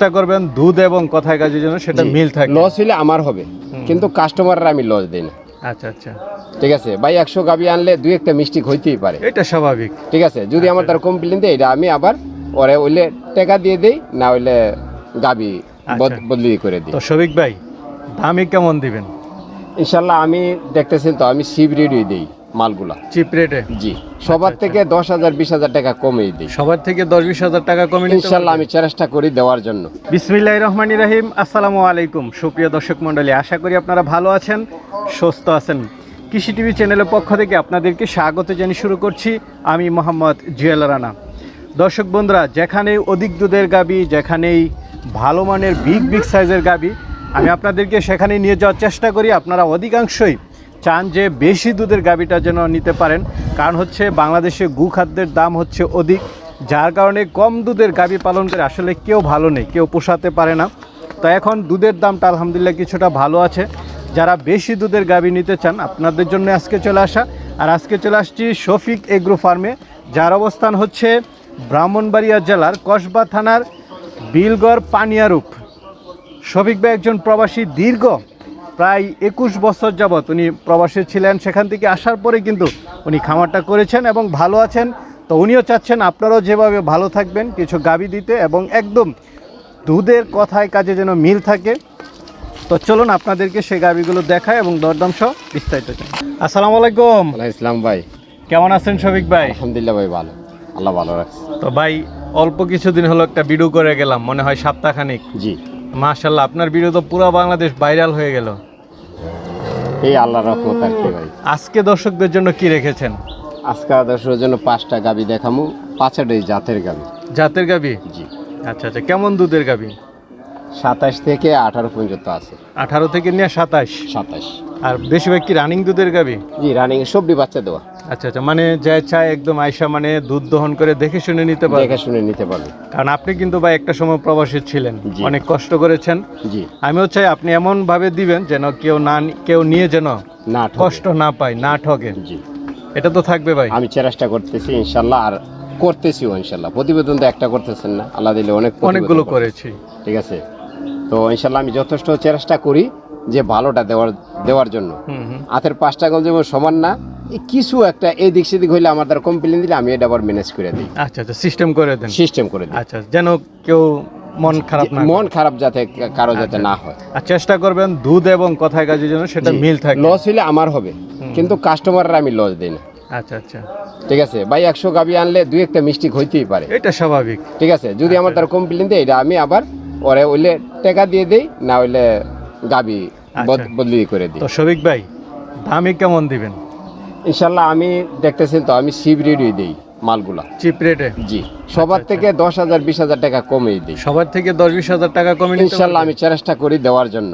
চেষ্টা করবেন দুধ এবং কথায় কাজের জন্য সেটা মিল থাকে। লস হলে আমার হবে। কিন্তু কাস্টমাররা আমি লস দিই না। আচ্ছা আচ্ছা। ঠিক আছে? ভাই একশো গাবি আনলে দুই একটা মিস্টেক হইতেই পারে। এটা স্বাভাবিক। ঠিক আছে? যদি আমার তার কমপ্লেন দেয় এটা আমি আবার ওরে ওইলে টাকা দিয়ে দেই না হইলে গাবি আচ্ছা। বদলি করে দিই। তো শফিক ভাই দামে কেমন দিবেন? ইনশাল্লাহ আমি দেখতেছেন তো আমি সিপ রেডি দিই। মালগুলা। চিপ রেটে জি। সবার আচ্ছা। থেকে দশ হাজার বিশ হাজার টাকা কমিয়ে দিই। সবার থেকে দশ বিশ হাজার টাকা কমে ইনশাল্লাহ আমি চেষ্টা করি দেওয়ার জন্য। বিসমিল্লাহ রহমানি রাহিম আসসালামু আলাইকুম। সুপ্রিয় দর্শক মণ্ডলী আশা করি আপনারা ভালো আছেন সুস্থ আছেন। কৃষি টিভি চ্যানেলের পক্ষ থেকে আপনাদেরকে স্বাগত জানিয়ে শুরু করছি আমি মোহাম্মদ জুয়েল রানা। দর্শক বন্ধুরা যেখানেই অধিক দুধের গাবি যেখানেই ভালো মানের বিগ বিগ সাইজের গাবি আমি আপনাদেরকে সেখানে নিয়ে যাওয়ার চেষ্টা করি। আপনারা অধিকাংশই চান যে বেশি দুধের গাবিটা যেন নিতে পারেন। কারণ হচ্ছে বাংলাদেশে গু খাদ্যের দাম হচ্ছে অধিক, যার কারণে কম দুধের গাবি পালন করে আসলে কেউ ভালো নেই, কেউ পোষাতে পারে না। তো এখন দুধের দামটা আলহামদুলিল্লাহ কিছুটা ভালো আছে। যারা বেশি দুধের গাবি নিতে চান, আপনাদের জন্য আজকে চলে আসা। আর আজকে চলে আসছি শফিক এগ্রো ফার্মে, যার অবস্থান হচ্ছে ব্রাহ্মণবাড়িয়া জেলার কসবা থানার বিলগড় পানিয়ারূপ। শফিক ভাই একজন প্রবাসী, দীর্ঘ প্রায় একুশ বছর যাবৎ উনি প্রবাসী ছিলেন। সেখান থেকে আসার পরে কিন্তু উনি খামারটা করেছেন এবং ভালো আছেন। তো উনিও চাচ্ছেন আপনারাও যেভাবে ভালো থাকবেন কিছু গাবি দিতে এবং একদম দুধের কথায় কাজে যেন মিল থাকে। তো চলুন আপনাদেরকে সেই গাবিগুলো দেখায় এবং দরদাম সহ বিস্তারিত। আসসালামু আলাইকুম। ইসলাম ভাই। কেমন আছেন শফিক ভাই? আলহামদুলিল্লাহ ভাই ভালো। আল্লাহ ভালো রাখছে। তো ভাই অল্প কিছুদিন হলো একটা ভিডিও করে গেলাম মনে হয় সপ্তাহখানিক। জি। মাশাল্লাহ আপনার ভিডিও তো পুরো বাংলাদেশ ভাইরাল হয়ে গেল। এই আল্লাহ রহমত আর কি ভাই। আজকে দর্শকদের জন্য কি রেখেছেন? আজকে দশের জন্য পাঁচটা গাবি দেখামু পাঁচটাই জাতের গাবি। জাতের গাবি? জি। আচ্ছা আচ্ছা কেমন দুধের গাবি? সাতাশ থেকে আঠারো পর্যন্ত আছে। আঠারো থেকে নিয়ে সাতাশ? সাতাশ। আর বেশিরভাগ কি রানিং দুধের গাবি? জি রানিং সবজি বাচ্চা দেওয়া। আচ্ছা আচ্ছা মানে যা চায় একদম আয়সা মানে দুধ দহন করে দেখে শুনে নিতে পারে দেখে শুনে নিতে পারবে। কারণ আপনি কিন্তু ভাই একটা সময় প্রবাসী ছিলেন অনেক কষ্ট করেছেন। জি। আমিও চাই আপনি এমন ভাবে দিবেন যেন কেউ না কেউ নিয়ে যেন না। কষ্ট না পায় না ঠকে জি। এটা তো থাকবে ভাই। আমি চেষ্টা করতেছি ইনশাল্লাহ আর করতেছিও ইনশাল্লাহ। প্রতিবেদন তো একটা করতেছেন না আল্লাহ দিলে অনেক অনেকগুলো করেছি। ঠিক আছে? তো ইনশাল্লাহ আমি যথেষ্ট চেষ্টা করি যে ভালোটা দেওয়ার দেওয়ার জন্য। হাতের পাঁচটা গল যেমন সমান না কিছু একটা এদিক সেদিক হইলে আমার দ্বারা কমপ্লেন দিলে আমি এটা আবার ম্যানেজ করে দিই। আচ্ছা আচ্ছা সিস্টেম করে দেন। সিস্টেম করে দিই। আচ্ছা যেন কেউ মন খারাপ না মন খারাপ যাতে কারও যাতে আচ্ছা। না হয়। আর চেষ্টা করবেন দুধ এবং কথায় কাজের জন্য সেটা মিল থাকে। লস হইলে আমার হবে কিন্তু কাস্টমাররা আমি লস দিই না। আচ্ছা আচ্ছা। ঠিক আছে? ভাই একশো গাবি আনলে দুই একটা মিস্টেক হইতেই পারে। এটা স্বাভাবিক। ঠিক আছে? যদি আমার তার কমপ্লেন দেয় এটা আমি আবার ওরে ওইলে টাকা দিয়ে দেই না হইলে গাবি আচ্ছা। বদলি করে দিই। তো শফিক ভাই দামে কেমন দিবেন? ইনশাল্লাহ আমি দেখতেছেন তো আমি শিব রেডি দিই মালগুলা। চিপ রেটে জি সবার থেকে দশ হাজার বিশ হাজার টাকা কমিয়ে দিই। সবার থেকে দশ বিশ হাজার টাকা কমে ইনশাল্লাহ আমি চেষ্টা করি দেওয়ার জন্য।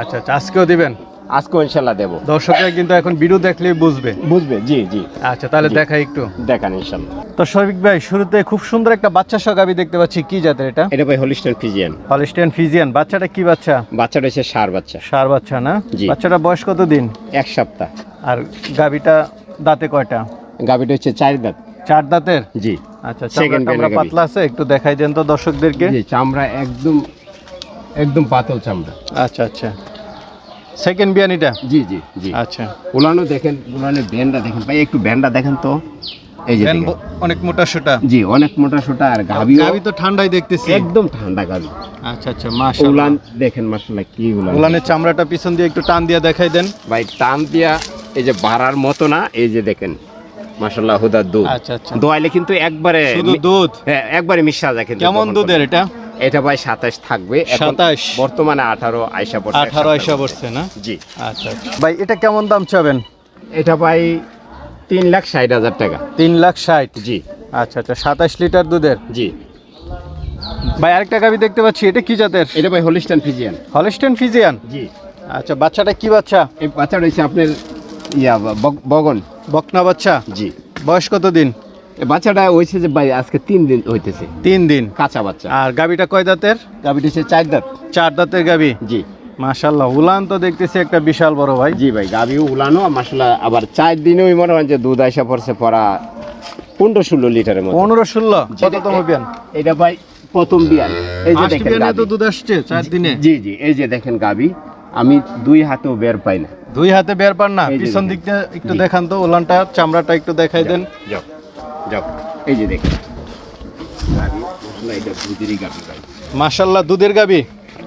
আচ্ছা আচ্ছা আজকেও দিবেন? আজকেও ইনশাল্লাহ দেবো। দর্শকরা কিন্তু এখন ভিডিও দেখলেই বুঝবে। বুঝবে জি জি। আচ্ছা তাহলে জি। দেখাই একটু। দেখান ইনশাল্লাহ। তো শফিক ভাই শুরুতে খুব সুন্দর একটা বাচ্চা সগাবি দেখতে পাচ্ছি। কি জাতের এটা? এটা ভাই হলিস্টার ফিজিয়ান হলিস্টিয়ান ফিজিয়ান বাচ্চাটা কি বাচ্চা? বাচ্চাটা হচ্ছে সার বাচ্চা। সার বাচ্চা না? জি। বাচ্চাটা বয়স কত দিন এক সপ্তাহ। আর গাবিটা দাঁতে কয়টা? গাভিটা হচ্ছে চার দাঁত। চার দাঁতের? জি। আচ্ছা চামড়া পাতলা আছে? একটু দেখাই দেন তো দর্শকদেরকে। জি চামড়া একদম একদম পাতল চামড়া। আচ্ছা আচ্ছা। সেকেন্ড বিয়ানিটা জি জি জি। আচ্ছা। উলানো দেখেন উলানের ব্যান্ডটা দেখেন। ভাই একটু ব্যান্ডটা দেখেন তো। এই যে অনেক মোটা সোটা। জি অনেক মোটা সোটা আর গাভি গাবি তো ঠান্ডাই দেখতেছি। একদম ঠান্ডা গাভি। আচ্ছা আচ্ছা মাশাআল্লাহ। উলান দেখেন মাসাল্লাহ কি উলান। উলানের চামড়াটা পিছন দিয়ে একটু টান দিয়ে দেখাই দেন। ভাই টান দিয়া এই যে বাড়ার মতো না এই যে দেখেন। মাসাল্লাহ হুদা দুধ। আচ্ছা আচ্ছা। দোয়াইলে কিন্তু একবারে শুধু দুধ? হ্যাঁ একবারে মিশা যায় কিন্তু কেমন দুধের এটা। এটা ভাই সাতাশ থাকবে। এখন 27 বর্তমানে আঠারো আইসা পড়ছে আঠারো আইসা বসছে না? জি। আচ্ছা। ভাই এটা কেমন দাম চাবেন? এটা ভাই তিন লাখ ষাট হাজার টাকা। তিন লাখ ষাট? জি। আচ্ছা আচ্ছা সাতাশ লিটার দুধের? জি। ভাই আরেকটা গাবি দেখতে পাচ্ছি এটা কি জাতের? এটা ভাই হলিস্টান ফিজিয়ান হলিস্টেন ফিজিয়ান জি। আচ্ছা বাচ্চাটা কি বাচ্চা? এই বাচ্চাটা হচ্ছে আপনার ইয়া বগ- বগন। বকনা বাচ্চা? জি। বয়স কত দিন বাচ্চাটা হয়েছে যে ভাই আজকে তিন দিন হইতেছে। তিন দিন। কাঁচা বাচ্চা। আর গাবিটা কয় দাঁতের? গাভিটা হচ্ছে চার দাঁত। চার দাঁতের গাবি? জি। মাশাল্লাহ উলান তো দেখতেছি একটা বিশাল বড় ভাই। জি ভাই গাভিও উলানো মশলা আবার চার দিনেই মনে হয় যে দুধ আইসা পড়ছে পড়া পনেরো ষোলো লিটারের মতো। পনেরো ষোলো? কততম বিয়ান? এটা ভাই প্রথম বিয়ান। এই যে দেখেন তো দুধ আসছে চার দিনে? জি জি এই যে দেখেন গাবি আমি দুই হাতেও বের পাই না। দুই হাতে বের পান না? পিছন দিকটা একটু দেখান তো ওলানটা চামড়াটা একটু দেখাই দেন। যাও। যাও। এই যে দেখেন মাশাল্লাহ দুধের গাবি?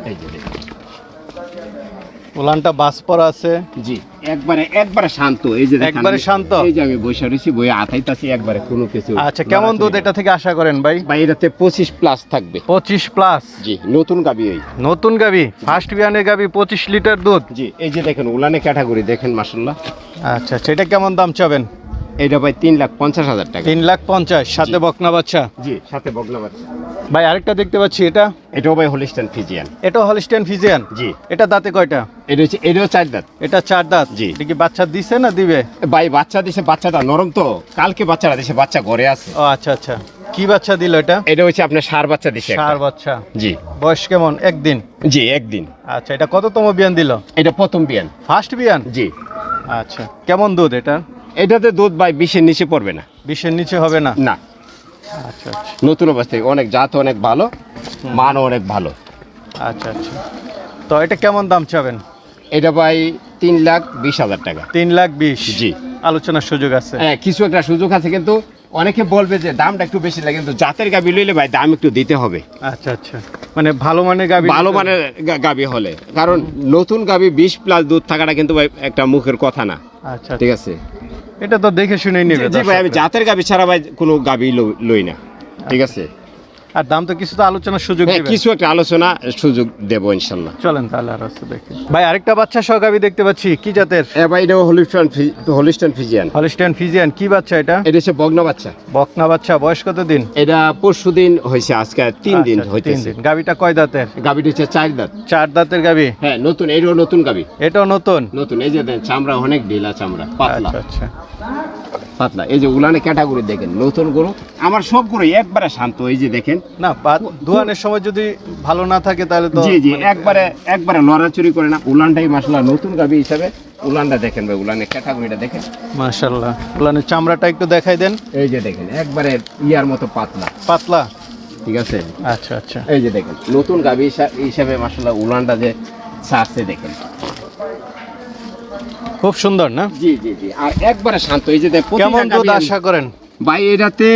এই যে দেখেন বাস পরা আছে। জি একবারে একবারে শান্ত। এই যে একবারে শান্ত? এই যে আমি বসে রয়েছি আথাইতাছি একবারে কোনো কিছু আচ্ছা কেমন দুধ এটা থেকে আশা করেন ভাই? ভাই এটাতে পঁচিশ প্লাস থাকবে। পঁচিশ প্লাস জি নতুন গাবি এই। নতুন গাবি? ফার্স্ট বিয়ানের গাবি পঁচিশ লিটার দুধ? জি এই যে দেখেন উলানে ক্যাটাগরি দেখেন মাসাল্লাহ আচ্ছা সেটা কেমন দাম চাবেন? এটা ভাই তিন লাখ পঞ্চাশ হাজার টাকা। তিন লাখ পঞ্চাশ সাথে বকনা বাচ্চা? জি সাথে বগলা বাচ্চা। ভাই আরেকটা দেখতে পাচ্ছি এটা? এটাও ভাই হোলিস্টান ফিজিয়ান এটা হলিস্টেন ফিজিয়ান জি। এটা দাঁতে কয়টা? এটা হচ্ছে এটাও চার দাঁত। এটা চার দাঁত? জি। এটা কি বাচ্চা দিছে না দিবে? ভাই বাচ্চা দিছে বাচ্চাটা নরম তো। কালকে বাচ্চাটা দিছে বাচ্চা ঘরে আছে। ও আচ্ছা আচ্ছা। কি বাচ্চা দিল এটা? এটা হচ্ছে আপনার সার বাচ্চা দিছে সার বাচ্চা। জি। বয়স কেমন? একদিন? জি একদিন। আচ্ছা এটা কততম বিয়ান দিল? এটা প্রথম বিয়ান। ফার্স্ট বিয়ান? জি। আচ্ছা। কেমন দুধ এটা এটাতে দুধ ভাই বিশের নিচে পড়বে না। বিশের নিচে হবে না? না। আচ্ছা আচ্ছা। নতুন অবস্থায় অনেক জাত অনেক ভালো মানও অনেক ভালো। আচ্ছা আচ্ছা। তো এটা কেমন দাম চাবেন? এটা ভাই তিন লাখ বিশ হাজার টাকা। তিন লাখ বিশ? জি। আলোচনার সুযোগ আছে? হ্যাঁ কিছু একটা সুযোগ আছে কিন্তু অনেকে বলবে যে দামটা একটু বেশি লাগে কিন্তু জাতের গাবি লইলে ভাই দাম একটু দিতে হবে। আচ্ছা আচ্ছা। মানে ভালো মানের গাবি ভালো মানের গাবি হলে। কারণ নতুন গাবি বিশ প্লাস দুধ থাকাটা কিন্তু ভাই একটা মুখের কথা না। আচ্ছা ঠিক আছে। এটা তো দেখে শুনে নেবে জি ভাই আমি জাতের গাবি ছাড়া ভাই কোনো গাবি লই না। ঠিক আছে। আর দাম তো কিছু তো আলোচনার সুযোগ হ্যাঁ কিছু একটা আলোচনা সুযোগ দেবো ইনশাল্লাহ। চলেন তাহলে আর আছে দেখি। ভাই আরেকটা বাচ্চা সহ গাবি দেখতে পাচ্ছি কি জাতের? এ ভাই এটা Holstein Holstein Friesian Holstein Friesian কি বাচ্চা এটা? এটা হচ্ছে বগ্না বাচ্চা। বকনা বাচ্চা বয়স কত দিন? এটা পরশু দিন হয়েছে আজকে তিন দিন আচ্ছা, হইতেছে। গাবিটা কয় দাঁতের? গাবিটা হচ্ছে চার দাঁত। চার দাঁতের গাবি হ্যাঁ নতুন এটাও নতুন গাবি এটাও নতুন? নতুন এই যে দেন চামড়া অনেক ঢিলা চামড়া পাতলা। আচ্ছা আচ্ছা। পাতলা। এই যে উলানে ক্যাটাগরি দেখেন নতুন গরু। আমার সব গরু একবারে শান্ত এই যে দেখেন। না দোয়ানের সময় যদি ভালো না থাকে তাহলে তো জি জি একবারে একবারে লড়াচুরি করে না। উলানটাই মাসলা নতুন গাবি হিসাবে। উলানটা দেখেন ভাই উলানের ক্যাটাগরিটা দেখেন। মাশাল্লাহ উলানের চামড়াটা একটু দেখাই দেন। এই যে দেখেন একবারে ইয়ার মতো পাতলা। পাতলা? ঠিক আছে? আচ্ছা আচ্ছা। এই যে দেখেন নতুন গাবি হিসাবে মাসাল্লাহ উলানটা যে ছাড়ছে দেখেন। খুব সুন্দর না? জি জি জি। আর একবারে শান্ত এই যে কেমন দুধ আশা করেন? ভাই এটাতে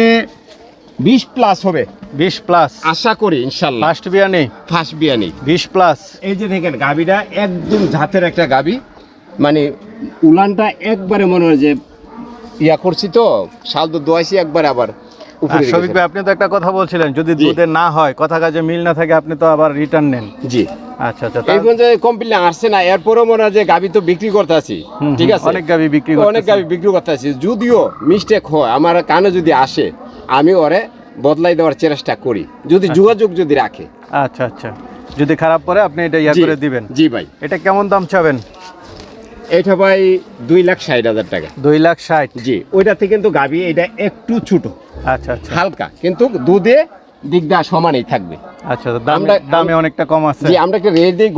বিশ প্লাস হবে। বিশ প্লাস আশা করি ইনশাল্লাহ। ফার্স্ট বিয়ানি ফার্স্ট বিয়ানি বিশ প্লাস এই যে দেখেন গাবিটা একদম জাতের একটা গাবি মানে উলানটা একবারে মনে হয় যে ইয়া করছি তো শাল দুধ দোয়াইছি একবারে আবার রেখেছি। ভাই আপনি তো একটা কথা বলছিলেন যদি। দুধে না হয় কথা কাজে মিল না থাকে আপনি তো আবার রিটার্ন নেন। জি। আচ্ছা আচ্ছা এই পর্যন্ত কমপ্লিট আসছে না এরপরও মনে হয় যে গাবি তো বিক্রি করতে আছি হুম, ঠিক আছে? অনেক গাবি বিক্রি অনেক গাবি বিক্রি করতে যদিও মিস্টেক হয় আমার কানে যদি আসে আমি ওরে বদলাই দেওয়ার চেষ্টা করি। যদি যোগাযোগ যদি রাখে। আচ্ছা আচ্ছা। যদি খারাপ পরে আপনি এটা ইয়া করে দিবেন। জি ভাই। এটা কেমন দাম চাবেন? এটা ভাই দুই লাখ ষাট হাজার টাকা। দুই লাখ ষাট। জি ওইটাতে কিন্তু গাবি এটা একটু ছোট। আচ্ছা আচ্ছা। হালকা। কিন্তু দুধে দিকটা সমানই থাকবে। আচ্ছা তো দামে অনেকটা কম আছে। জি আমরা একটা রেট দিই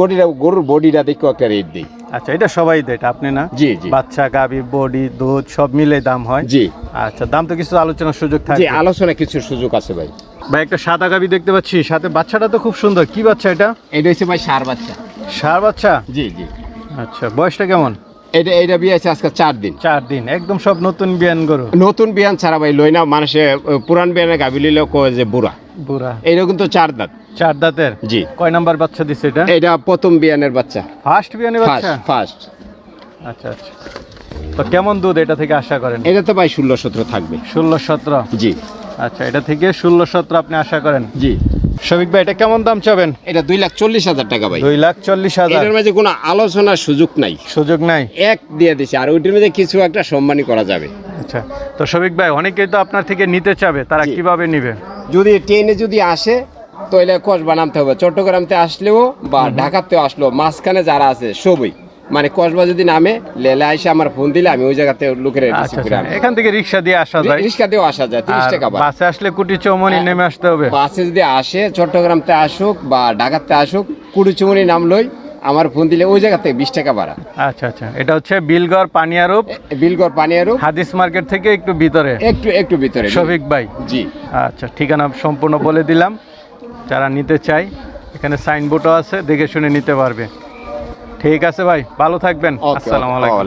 গরুর বডিটা দেখো একটা রেট দিই। আচ্ছা এটা সবাই দেয় এটা আপনি না? জি জি। বাচ্চা গাবি বডি দুধ সব মিলে দাম হয়? জি। আচ্ছা দাম তো কিছু আলোচনার সুযোগ জি আলোচনা কিছু সুযোগ আছে ভাই। ভাই একটা সাদা গাবি দেখতে পাচ্ছি সাথে বাচ্চাটা তো খুব সুন্দর। কি বাচ্চা এটা? এটা হচ্ছে ভাই সার বাচ্চা। সার বাচ্চা? জি জি। আচ্ছা বয়সটা কেমন? এটা এটা বিয়ে আছে আজকে চার দিন। চার দিন একদম সব নতুন বিয়ান গরু। নতুন বিয়ান ছাড়া ভাই লই না মানুষে পুরান বিয়ানের গাবি লইলেও কয় যে বুড়া। বুড়া। এইটা কিন্তু চার দাঁত। চার দাঁতের? জি। কয় নাম্বার বাচ্চা দিছে এটা? এটা প্রথম বিয়ানের বাচ্চা। ফার্স্ট বিয়ানি বাচ্চা? ফার্স্ট আচ্ছা আচ্ছা। তো কেমন দুধ এটা থেকে আশা করেন? এটা তো ভাই ষোলো সতেরো থাকবে। ষোলো সতেরো? জি। আচ্ছা এটা থেকে ষোলো সতেরো আপনি আশা করেন? জি। শফিক ভাই এটা কেমন দাম চাবেন? এটা দুই লাখ চল্লিশ হাজার টাকা ভাই। দুই লাখ চল্লিশ হাজার। এটার মাঝে কোনো আলোচনার সুযোগ নাই। সুযোগ নাই? এক দিয়ে দিছে আর ওইটার মধ্যে কিছু একটা সম্মানই করা যাবে। আচ্ছা তো শফিক ভাই অনেকেই তো আপনার থেকে নিতে চাবে তারা। কীভাবে নিবে? যদি ট্রেনে যদি আসে তাহলে কসবা নামতে হবে। চট্টগ্রামতে আসলেও বা ঢাকাতেও আসলেও মাঝখানে যারা আছে সবই। মানে কসবা যদি নামে লেলে আইসে আমার ফোন দিলে আমি ওই জায়গাতে লোকের আচ্ছা আচ্ছা। এখান থেকে রিক্সা দিয়ে আসা যায়। রিক্সা দিয়েও আসা যায় তিরিশ টাকা বাসে। আসলে কুটি চৌমনি নেমে আসতে হবে। বাসে যদি আসে চট্টগ্রামতে আসুক বা ঢাকাতে আসুক কুড়িচুমনি নাম লই আমার ফোন দিলে ওই জায়গা থেকে বিশ টাকা বাড়া আচ্ছা আচ্ছা। এটা হচ্ছে বিলগড় পানিয়ারূপ। বিলগড় পানিয়ারুপ। হাদিস মার্কেট থেকে একটু ভিতরে। একটু একটু ভিতরে। শফিক ভাই। জি। আচ্ছা ঠিকানা সম্পূর্ণ বলে দিলাম। যারা নিতে চাই এখানে সাইনবোর্ডও আছে দেখে শুনে নিতে পারবে। ঠিক আছে ভাই ভালো থাকবেন। আসসালামু আলাইকুম।